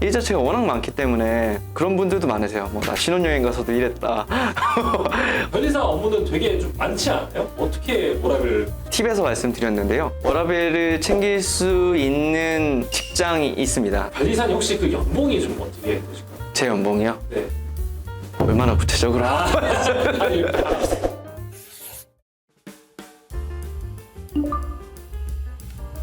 일 자체가 워낙 많기 때문에 그런 분들도 많으세요. 뭐 나 신혼여행 가서도 일했다. 변리사 업무는 되게 좀 많지 않아요? 어떻게 워라벨 팁에서 말씀드렸는데요. 워라벨을 챙길 수 있는 직장이 있습니다. 변리사님 혹시 그 연봉이 좀 어떻게 되실까요? 제 연봉이요? 네. 얼마나 구체적으로? 아, 아니,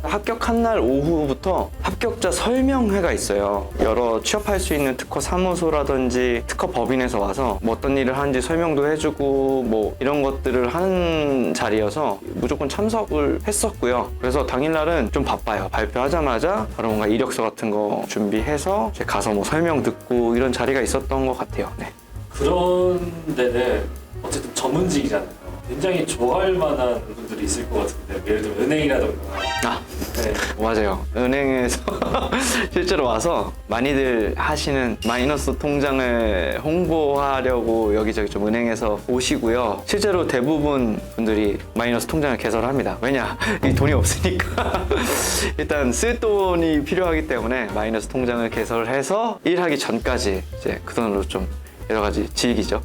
합격한 날 오후부터 합격자 설명회가 있어요. 여러 취업할 수 있는 특허 사무소라든지 특허 법인에서 와서 뭐 어떤 일을 하는지 설명도 해주고 뭐 이런 것들을 하는 자리여서 무조건 참석을 했었고요. 그래서 당일날은 좀 바빠요. 발표하자마자 바로 뭔가 이력서 같은 거 준비해서 가서 뭐 설명 듣고 이런 자리가 있었던 것 같아요. 네. 그런 데는 어쨌든 전문직이잖아요. 굉장히 좋아할 만한 분들이 있을 것 같은데 예를 들면 은행이라던가 아, 네. 맞아요. 은행에서 실제로 와서 많이들 하시는 마이너스 통장을 홍보하려고 여기저기 좀 은행에서 오시고요. 실제로 대부분 분들이 마이너스 통장을 개설합니다. 왜냐? 이 돈이 없으니까. 일단 쓸 돈이 필요하기 때문에 마이너스 통장을 개설해서 일하기 전까지 이제 그 돈으로 좀 여러 가지 즐기죠.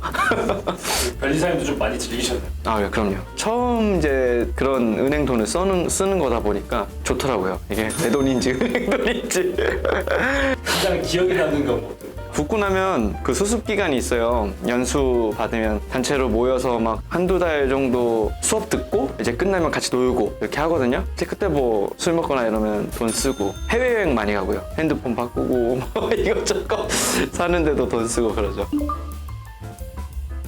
변리사님도 좀 많이 즐기셨나요? 아, 예, 그럼요. 처음 이제 그런 은행 돈을 쓰는, 쓰는 거다 보니까 좋더라고요. 이게 내 돈인지 은행 돈인지. 가장 기억에 남는 건 뭐? 붙고 나면 그 수습 기간이 있어요. 연수 받으면 단체로 모여서 막 한두 달 정도 수업 듣고 이제 끝나면 같이 놀고 이렇게 하거든요. 이제 그때 뭐 술 먹거나 이러면 돈 쓰고 해외여행 많이 가고요. 핸드폰 바꾸고 뭐 이것저것 사는데도 돈 쓰고 그러죠.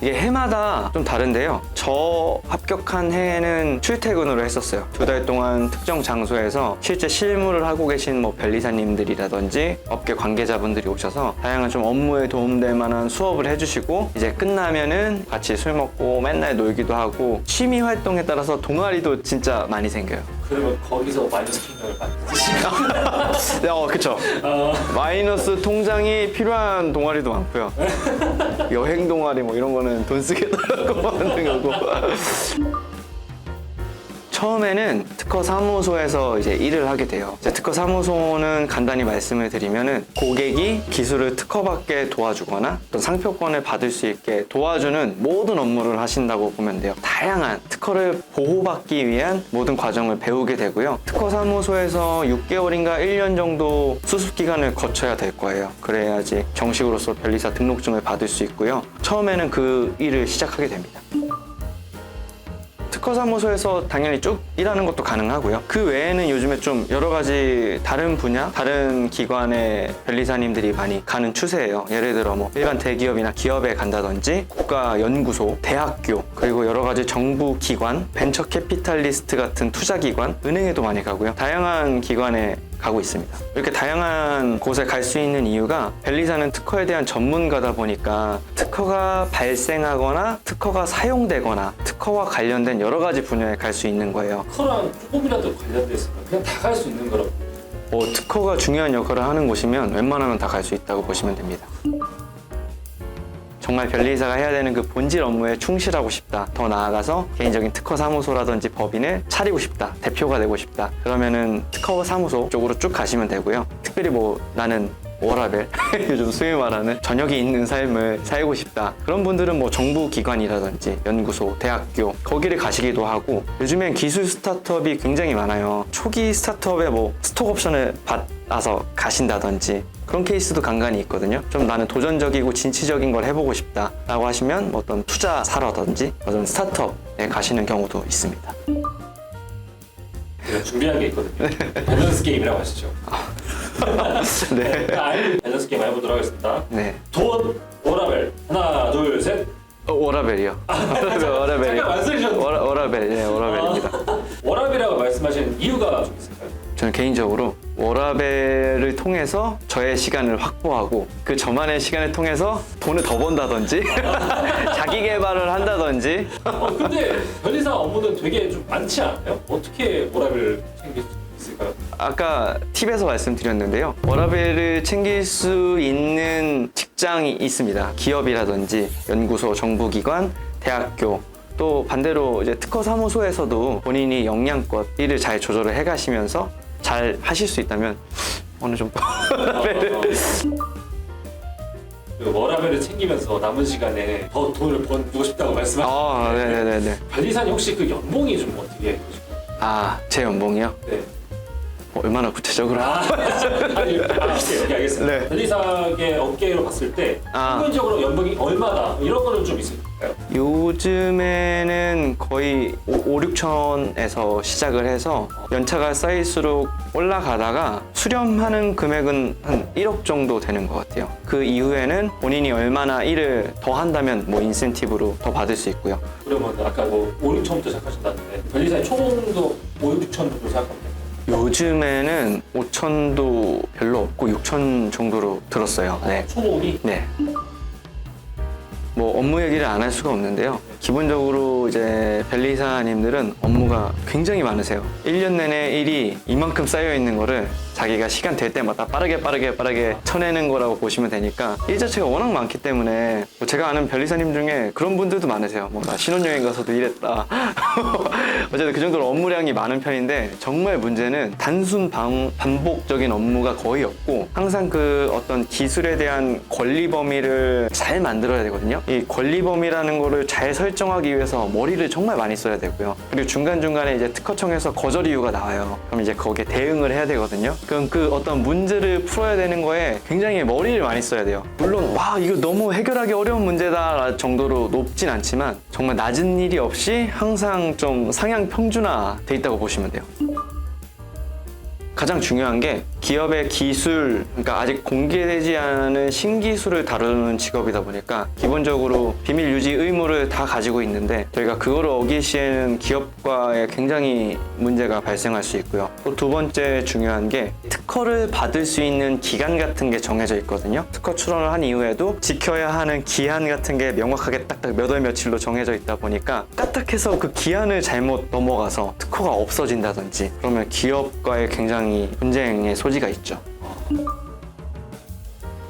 이게 해마다 좀 다른데요. 저 합격한 해에는 출퇴근으로 했었어요. 두 달 동안 특정 장소에서 실제 실무를 하고 계신 뭐 변리사님들이라든지 업계 관계자분들이 오셔서 다양한 좀 업무에 도움될 만한 수업을 해주시고 이제 끝나면은 같이 술 먹고 맨날 놀기도 하고 취미 활동에 따라서 동아리도 진짜 많이 생겨요. 그러면 거기서 마이너스 통장을 만드시면 네, 어, 그쵸. 어, 마이너스 통장이 필요한 동아리도 많고요. 여행 동아리 뭐 이런 거는 돈 쓰겠다고 만든 거고. 처음에는 특허 사무소에서 이제 일을 하게 돼요. 특허 사무소는 간단히 말씀을 드리면은 고객이 기술을 특허받게 도와주거나 어떤 상표권을 받을 수 있게 도와주는 모든 업무를 하신다고 보면 돼요. 다양한 특허를 보호받기 위한 모든 과정을 배우게 되고요. 특허 사무소에서 6개월인가 1년 정도 수습 기간을 거쳐야 될 거예요. 그래야지 정식으로서 변리사 등록증을 받을 수 있고요. 처음에는 그 일을 시작하게 됩니다. 특허사무소에서 당연히 쭉 일하는 것도 가능하고요. 그 외에는 요즘에 좀 여러 가지 다른 분야, 다른 기관의 변리사님들이 많이 가는 추세예요. 예를 들어 뭐 일반 대기업이나 기업에 간다든지 국가연구소, 대학교, 그리고 여러 가지 정부 기관, 벤처 캐피탈리스트 같은 투자기관, 은행에도 많이 가고요. 다양한 기관에 가고 있습니다. 이렇게 다양한 곳에 갈 수 있는 이유가 벨리사는 특허에 대한 전문가다 보니까 특허가 발생하거나 특허가 사용되거나 특허와 관련된 여러 가지 분야에 갈 수 있는 거예요. 특허랑 조금이라도 관련돼 있으면 그냥 다 갈 수 있는 거라고 뭐 특허가 중요한 역할을 하는 곳이면 웬만하면 다 갈 수 있다고 보시면 됩니다. 정말 변리사가 해야 되는 그 본질 업무에 충실하고 싶다. 더 나아가서 개인적인 특허 사무소라든지 법인을 차리고 싶다. 대표가 되고 싶다. 그러면은 특허 사무소 쪽으로 쭉 가시면 되고요. 특별히 뭐 나는 워라벨 요즘 소위 말하는 저녁이 있는 삶을 살고 싶다. 그런 분들은 뭐 정부 기관이라든지 연구소 대학교 거기를 가시기도 하고 요즘엔 기술 스타트업이 굉장히 많아요. 초기 스타트업에 뭐 스톡 옵션을 받아서 가신다든지 그런 케이스도 간간히 있거든요. 좀 나는 도전적이고 진취적인 걸 해보고 싶다라고 하시면 뭐 어떤 투자사라든지 어떤 스타트업에 가시는 경우도 있습니다. 제가 준비한 게 있거든요. 밸런스 게임이라고 하시죠 네. 밸런스 게임 해보도록 하겠습니다 네. 돈 워라벨 하나 둘 셋 어, 워라벨이요. 워라벨이요. 잠깐 말씀해주셨는데. 워라, 워라벨, 네, 워라벨입니다. 워라벨이라고 말씀하시는 이유가 좀 있을까요? 저는 개인적으로 워라벨을 통해서 저의 시간을 확보하고 그 저만의 시간을 통해서 돈을 더 번다든지 자기 개발을 한다든지 어, 근데 변리사 업무는 되게 좀 많지 않아요? 어떻게 워라벨 챙길 수 있을까요? 아까 팁에서 말씀드렸는데요. 워라벨을 챙길 수 있는 직장이 있습니다. 기업이라든지 연구소, 정부기관, 대학교, 또 반대로 이제 특허 사무소에서도 본인이 역량껏 일을 잘 조절을 해가시면서 잘 하실 수 있다면 어느 정도. 그 워라벨을 챙기면서 남은 시간에 더 돈을 벌고 싶다고 말씀하셨는데 아, 네네네네. 변리사님 혹시 그 연봉이 좀 어떻게 되실까요? 아, 제 연봉이요? 네. 뭐 얼마나 구체적으로? 아, 아니, 아, 오케이, 오케이, 알겠습니다. 네. 변리사의 업계로 봤을 때 아. 평균적으로 연봉이 얼마다 이런 거는 좀 있을까요? 요즘에는 거의 5, 6천에서 시작을 해서 연차가 쌓일수록 올라가다가 수렴하는 금액은 한 1억 정도 되는 것 같아요. 그 이후에는 본인이 얼마나 일을 더 한다면 뭐 인센티브로 더 받을 수 있고요. 그러면 아까 뭐 5, 6천부터 시작하신다는데 변리사의 초봉도 5, 6천 정도 생각합니다. 요즘에는 5천도 별로 없고 6천 정도로 들었어요. 네. 초봉이 네. 뭐 업무 얘기를 안 할 수가 없는데요. 기본적으로 이제 벨리사님들은 업무가 굉장히 많으세요. 1년 내내 일이 이만큼 쌓여 있는 거를 자기가 시간 될 때마다 빠르게 빠르게 빠르게 쳐내는 거라고 보시면 되니까 일 자체가 워낙 많기 때문에 뭐 제가 아는 변리사님 중에 그런 분들도 많으세요. 뭔가 신혼여행 가서도 일했다. 어쨌든 그 정도로 업무량이 많은 편인데 정말 문제는 단순 반, 반복적인 업무가 거의 없고 항상 그 어떤 기술에 대한 권리 범위를 잘 만들어야 되거든요. 이 권리 범위라는 거를 잘 설정하기 위해서 머리를 정말 많이 써야 되고요. 그리고 중간중간에 이제 특허청에서 거절 이유가 나와요. 그럼 이제 거기에 대응을 해야 되거든요. 그럼 그 어떤 문제를 풀어야 되는 거에 굉장히 머리를 많이 써야 돼요. 물론 와 이거 너무 해결하기 어려운 문제다 정도로 높진 않지만 정말 낮은 일이 없이 항상 좀 상향 평준화 돼 있다고 보시면 돼요. 가장 중요한 게 기업의 기술, 그러니까 아직 공개되지 않은 신기술을 다루는 직업이다 보니까 기본적으로 비밀 유지 의무를 다 가지고 있는데 저희가 그거를 어길 시에는 기업과에 굉장히 문제가 발생할 수 있고요. 또 두 번째 중요한 게 특허를 받을 수 있는 기간 같은 게 정해져 있거든요. 특허 출원을 한 이후에도 지켜야 하는 기한 같은 게 명확하게 딱딱 몇 월 며칠로 정해져 있다 보니까 까딱해서 그 기한을 잘못 넘어가서 특허가 없어진다든지 그러면 기업과의 굉장히 분쟁의 소지가 있죠.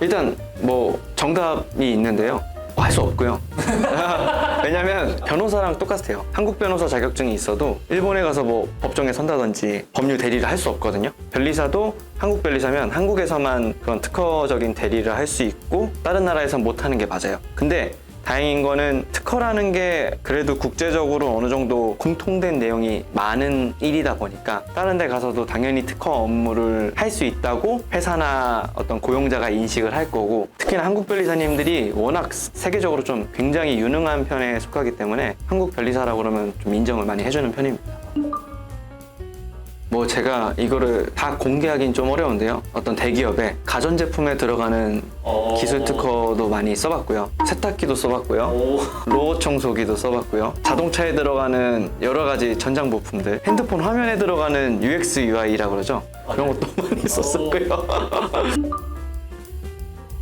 일단 뭐 정답이 있는데요. 할 수 없고요. 왜냐면 변호사랑 똑같아요. 한국 변호사 자격증이 있어도 일본에 가서 뭐 법정에 선다든지 법률 대리를 할 수 없거든요. 변리사도 한국 변리사면 한국에서만 그런 특허적인 대리를 할 수 있고 다른 나라에선 못 하는 게 맞아요. 근데 다행인 거는 특허라는 게 그래도 국제적으로 어느 정도 공통된 내용이 많은 일이다 보니까 다른 데 가서도 당연히 특허 업무를 할 수 있다고 회사나 어떤 고용자가 인식을 할 거고 특히나 한국 변리사님들이 워낙 세계적으로 좀 굉장히 유능한 편에 속하기 때문에 한국 변리사라고 그러면 좀 인정을 많이 해주는 편입니다. 뭐 제가 이거를 다 공개하긴 좀 어려운데요. 어떤 대기업에 가전제품에 들어가는 어. 기술 특허도 많이 써봤고요. 세탁기도 써봤고요. 오, 로봇 청소기도 써봤고요. 자동차에 들어가는 여러 가지 전장 부품들, 핸드폰 화면에 들어가는 UX, UI라고 그러죠. 그런 것도 많이 썼었고요.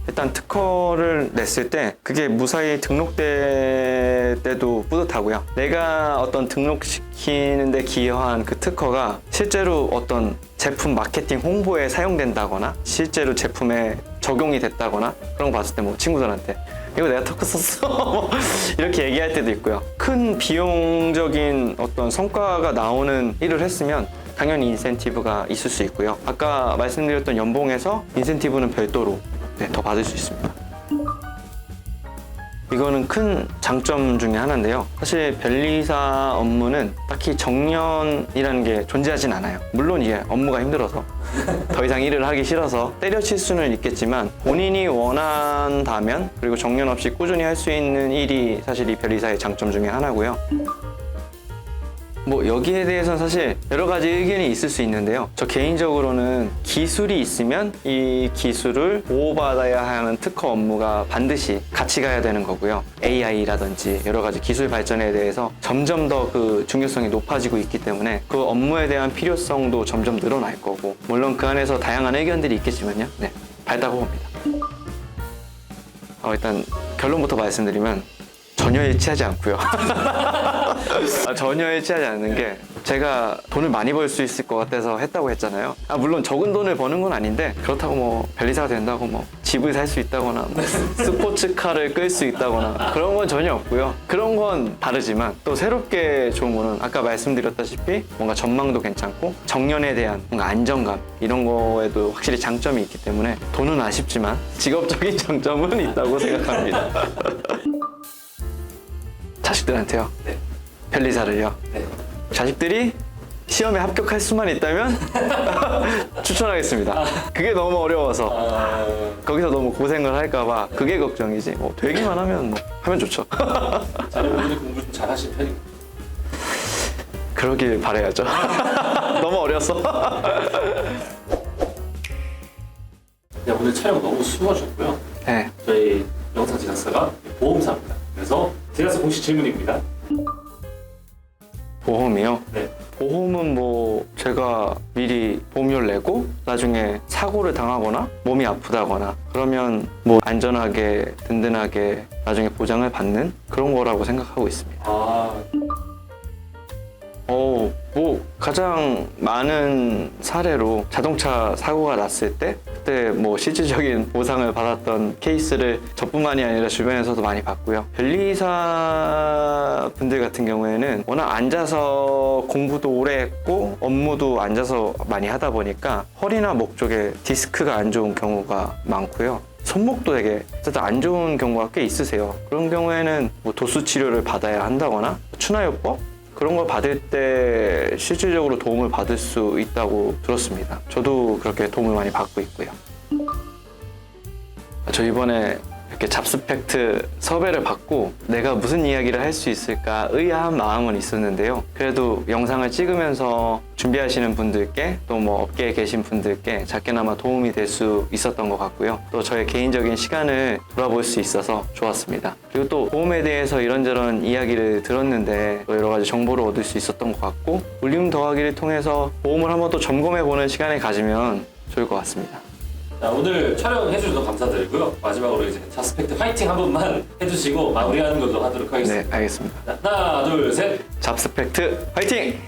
일단 특허를 냈을 때 그게 무사히 등록될 때도 뿌듯하고요. 내가 어떤 등록시키는데 기여한 그 특허가 실제로 어떤 제품 마케팅 홍보에 사용된다거나 실제로 제품에 적용이 됐다거나 그런 거 봤을 때 뭐 친구들한테 이거 내가 특허 썼어 뭐 이렇게 얘기할 때도 있고요. 큰 비용적인 어떤 성과가 나오는 일을 했으면 당연히 인센티브가 있을 수 있고요. 아까 말씀드렸던 연봉에서 인센티브는 별도로 네, 더 받을 수 있습니다. 이거는 큰 장점 중에 하나인데요. 사실 변리사 업무는 딱히 정년이라는 게 존재하진 않아요. 물론 이게 업무가 힘들어서 더 이상 일을 하기 싫어서 때려칠 수는 있겠지만 본인이 원한다면 그리고 정년 없이 꾸준히 할 수 있는 일이 사실 이 변리사의 장점 중에 하나고요. 뭐 여기에 대해서는 사실 여러 가지 의견이 있을 수 있는데요. 저 개인적으로는 기술이 있으면 이 기술을 보호받아야 하는 특허 업무가 반드시 같이 가야 되는 거고요. AI라든지 여러 가지 기술 발전에 대해서 점점 더 그 중요성이 높아지고 있기 때문에 그 업무에 대한 필요성도 점점 늘어날 거고 물론 그 안에서 다양한 의견들이 있겠지만요. 네, 밝다고 봅니다. 어, 일단 결론부터 말씀드리면 전혀 일치하지 않고요. 아, 전혀 일치하지 않는 게 제가 돈을 많이 벌 수 있을 것 같아서 했다고 했잖아요. 아, 물론 적은 돈을 버는 건 아닌데 그렇다고 뭐 변리사가 된다고 뭐 집을 살 수 있다거나 뭐 스포츠카를 끌 수 있다거나 그런 건 전혀 없고요. 그런 건 다르지만 또 새롭게 좋은 거는 아까 말씀드렸다시피 뭔가 전망도 괜찮고 정년에 대한 뭔가 안정감 이런 거에도 확실히 장점이 있기 때문에 돈은 아쉽지만 직업적인 장점은 있다고 생각합니다. 자식들한테요. 네. 편리사를요. 네. 자식들이 시험에 합격할 수만 있다면 추천하겠습니다. 그게 너무 어려워서 아, 거기서 너무 고생을 할까봐 그게 걱정이지. 뭐 되기만 하면 뭐 하면 좋죠. 자녀분들이 공부 좀 잘하시는 편인가요? 그러길 바래야죠. 너무 어려서. 네, 오늘 촬영 너무 수고하셨고요. 네. 저희 영상 제작사가 보험사입니다. 그래서 제작사 공식 질문입니다. 보험이요. 네. 보험은 뭐 제가 미리 보험료를 내고 나중에 사고를 당하거나 몸이 아프다거나 그러면 뭐 안전하게 든든하게 나중에 보장을 받는 그런 거라고 생각하고 있습니다. 아, 어, 뭐 가장 많은 사례로 자동차 사고가 났을 때 그때 뭐 실질적인 보상을 받았던 케이스를 저뿐만이 아니라 주변에서도 많이 봤고요. 변리사 분들 같은 경우에는 워낙 앉아서 공부도 오래 했고 업무도 앉아서 많이 하다 보니까 허리나 목 쪽에 디스크가 안 좋은 경우가 많고요. 손목도 되게 어쨌든 안 좋은 경우가 꽤 있으세요. 그런 경우에는 뭐 도수 치료를 받아야 한다거나 추나요법 그런 걸 받을 때 실질적으로 도움을 받을 수 있다고 들었습니다. 저도 그렇게 도움을 많이 받고 있고요. 저 이번에 이렇게 잡스펙트 섭외를 받고 내가 무슨 이야기를 할 수 있을까 의아한 마음은 있었는데요. 그래도 영상을 찍으면서 준비하시는 분들께 또 뭐 업계에 계신 분들께 작게나마 도움이 될 수 있었던 것 같고요. 또 저의 개인적인 시간을 돌아볼 수 있어서 좋았습니다. 그리고 또 보험에 대해서 이런저런 이야기를 들었는데 또 여러 가지 정보를 얻을 수 있었던 것 같고 울림 더하기를 통해서 보험을 한번 또 점검해 보는 시간을 가지면 좋을 것 같습니다. 자, 오늘 촬영해 주셔서 감사드리고요. 마지막으로 이제 자스펙트 화이팅 한 번만 해주시고 마무리하는 걸로 하도록 하겠습니다. 네, 알겠습니다. 자, 하나, 둘, 셋. 잡스펙트 화이팅!